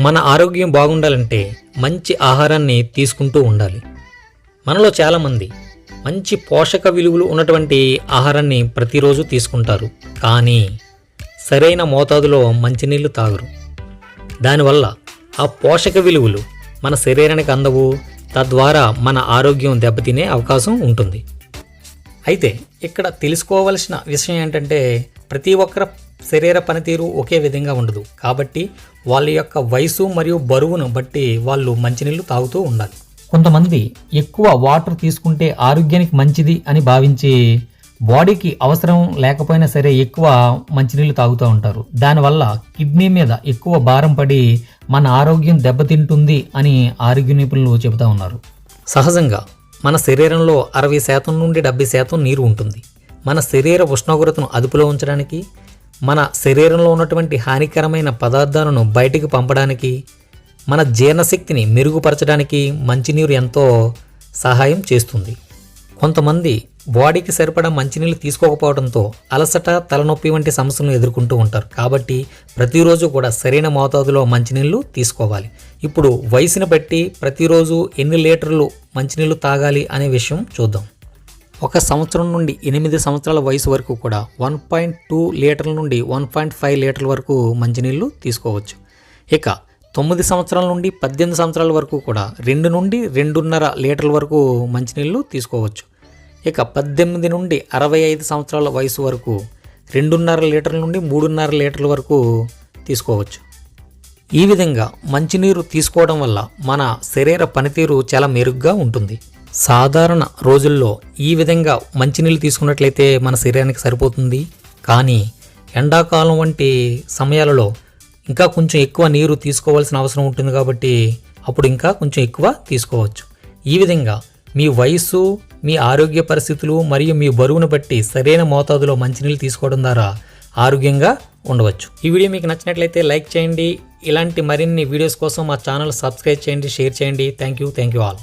మన ఆరోగ్యం బాగుండాలంటే మంచి ఆహారాన్ని తీసుకుంటూ ఉండాలి. మనలో చాలామంది మంచి పోషక విలువలు ఉన్నటువంటి ఆహారాన్ని ప్రతిరోజు తీసుకుంటారు. కానీ సరైన మోతాదులో మంచినీళ్ళు తాగరు. దానివల్ల ఆ పోషక విలువలు మన శరీరానికి అందవు. తద్వారా మన ఆరోగ్యం దెబ్బతినే అవకాశం ఉంటుంది. అయితే ఇక్కడ తెలుసుకోవలసిన విషయం ఏంటంటే ప్రతి ఒక్కరు శరీర పనితీరు ఒకే విధంగా ఉండదు. కాబట్టి వాళ్ళ యొక్క వయసు మరియు బరువును బట్టి వాళ్ళు మంచినీళ్ళు తాగుతూ ఉండాలి. కొంతమంది ఎక్కువ వాటర్ తీసుకుంటే ఆరోగ్యానికి మంచిది అని భావించి బాడీకి అవసరం లేకపోయినా సరే ఎక్కువ మంచినీళ్ళు తాగుతూ ఉంటారు. దానివల్ల కిడ్నీ మీద ఎక్కువ భారం పడి మన ఆరోగ్యం దెబ్బతింటుంది అని ఆరోగ్య నిపుణులు చెబుతూ ఉన్నారు. సహజంగా మన శరీరంలో అరవై శాతం నుండి డెబ్బై శాతం నీరు ఉంటుంది. మన శరీర ఉష్ణోగ్రతను అదుపులో ఉంచడానికి మన శరీరంలో ఉన్నటువంటి హానికరమైన పదార్థాలను బయటికి పంపడానికి మన జీర్ణశక్తిని మెరుగుపరచడానికి మంచినీరు ఎంతో సహాయం చేస్తుంది. కొంతమంది బాడీకి సరిపడా మంచినీళ్ళు తీసుకోకపోవడంతో అలసట తలనొప్పి వంటి సమస్యలను ఎదుర్కొంటూ ఉంటారు. కాబట్టి ప్రతిరోజు కూడా సరైన మోతాదులో మంచినీళ్ళు తీసుకోవాలి. ఇప్పుడు వయసుని బట్టి ప్రతిరోజు ఎన్ని లీటర్లు మంచినీళ్ళు తాగాలి అనే విషయం చూద్దాం. ఒక సంవత్సరం నుండి ఎనిమిది సంవత్సరాల వయసు వరకు కూడా వన్ పాయింట్ టూ లీటర్ల నుండి వన్ పాయింట్ ఫైవ్ లీటర్ల వరకు మంచినీళ్ళు తీసుకోవచ్చు. ఇక తొమ్మిది సంవత్సరాల నుండి పద్దెనిమిది సంవత్సరాల వరకు కూడా రెండు నుండి రెండున్నర లీటర్ల వరకు మంచినీళ్ళు తీసుకోవచ్చు. ఇక పద్దెనిమిది నుండి అరవై ఐదు సంవత్సరాల వయసు వరకు రెండున్నర లీటర్ల నుండి మూడున్నర లీటర్ల వరకు తీసుకోవచ్చు. ఈ విధంగా మంచినీరు తీసుకోవడం వల్ల మన శరీర పనితీరు చాలా మెరుగ్గా ఉంటుంది. సాధారణ రోజుల్లో ఈ విధంగా మంచినీళ్ళు తీసుకున్నట్లయితే మన శరీరానికి సరిపోతుంది. కానీ ఎండాకాలం వంటి సమయాలలో ఇంకా కొంచెం ఎక్కువ నీరు తీసుకోవాల్సిన అవసరం ఉంటుంది కాబట్టి అప్పుడు ఇంకా కొంచెం ఎక్కువ తీసుకోవచ్చు. ఈ విధంగా మీ వయస్సు మీ ఆరోగ్య పరిస్థితులు మరియు మీ బరువును బట్టి సరైన మోతాదులో మంచినీళ్ళు తీసుకోవడం ద్వారా ఆరోగ్యంగా ఉండవచ్చు. ఈ వీడియో మీకు నచ్చినట్లయితే లైక్ చేయండి. ఇలాంటి మరిన్ని వీడియోస్ కోసం మా ఛానల్ సబ్స్క్రైబ్ చేయండి షేర్ చేయండి. Thank you thank you all.